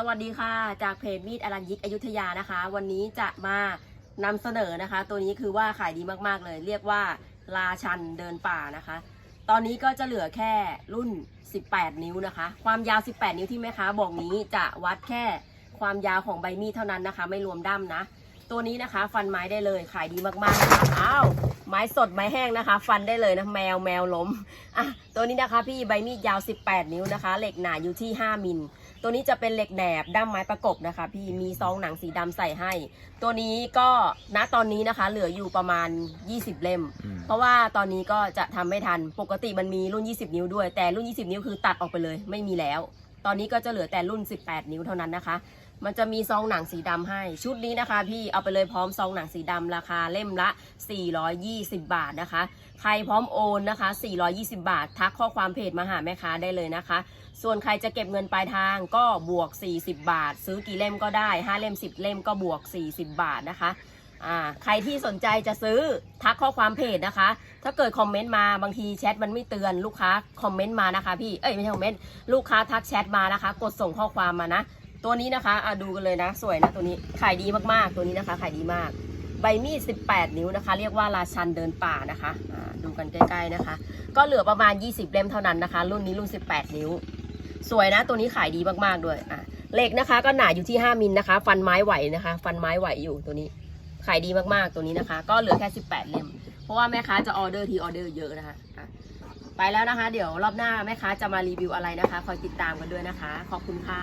สวัสดีค่ะ จากเพจมีดอรัญยิกอยุธยานะคะ วันนี้จะมานำเสนอนะคะ ตัวนี้คือว่าขายดีมากๆเลย เรียกว่าราชันเดินป่านะคะ ตอนนี้ก็จะเหลือแค่รุ่น 18 นิ้วนะคะ ความยาว 18 นิ้วที่แม่ค้าบอกนี้จะวัดแค่ความยาวของใบมีดเท่านั้นนะคะ ไม่รวมด้ามนะ ตัวนี้นะคะ ฟันไม้ได้เลยขายดีมากๆนะคะอ้าวไม้สดไม้แห้งนะคะ ฟันได้เลยนะแมวแมวล้มอะตัวนี้นะคะ พี่ใบมีดยาว 18 นิ้วนะคะ เหล็กหนาอยู่ที่ 5 มิลตัวนี้จะเป็นเหล็กแหนบด้ามไม้ประกบนะคะ พี่มีซองหนังสีดำใส่ให้ ตัวนี้ก็ณตอนนี้นะคะ เหลืออยู่ประมาณ 20 เล่มอืมเพราะว่าตอนนี้ก็จะทำไม่ทันปกติมันมีรุ่น 20 นิ้วด้วย แต่รุ่น 20 นิ้วคือตัดออกไปเลย ไม่มีแล้ว ตอนนี้ก็จะเหลือแต่รุ่น 18 นิ้วเท่านั้นนะคะ มันจะมีซองหนังสีดำให้ ชุดนี้นะคะ พี่เอาไปเลยพร้อมซองหนังสีดำราคาเล่มละ 420 บาทนะคะ ใครพร้อมโอนนะคะ 420 บาท ทักข้อความเพจมาหาแม่ค้าได้เลยนะคะ ส่วนใครจะเก็บเงินปลายทางก็บวก 40 บาท ซื้อกี่เล่มก็ได้ 5 เล่ม 10 เล่มก็บวก 40 บาทนะคะ อ่าใครที่สนใจจะซื้อทักข้อความเพจนะคะ ถ้าเกิดคอมเมนต์มาบางทีแชทมันไม่เตือนลูกค้าคอมเมนต์มานะคะพี่เอ้ยไม่ใช่คอมเมนต์ลูกค้าทักแชทมานะคะ กดส่งข้อความมานะ ตัวนี้นะคะอะดูกันเลยนะ สวยนะตัวนี้ขายดีมากๆตัวนี้นะคะขายดีมาก ใบมีด 18 นิ้วนะคะ เรียกว่าราชันเดินป่านะคะอ่าดูกันใกล้ๆนะคะ ก็เหลือประมาณ 20 เล่มเท่านั้นนะคะ รุ่นนี้รุ่น 18 นิ้ว สวยนะ ตัวนี้ขายดีมากๆด้วยอะเหล็กนะคะก็หนาอยู่ที่ 5มิลนะคะ ฟันไม้ไหวนะคะ ฟันไม้ไหวอยู่ตัวนี้ ขายดีมากๆตัวนี้นะคะ ก็เหลือแค่ 18 เล่ม เพราะว่าแม่ค้าจะออเดอร์ทีออเดอร์เยอะนะคะไปแล้วนะคะ เดี๋ยวรอบหน้าแม่ค้าจะมารีวิวอะไรนะคะ คอยติดตามกันด้วยนะคะ ขอบคุณค่ะ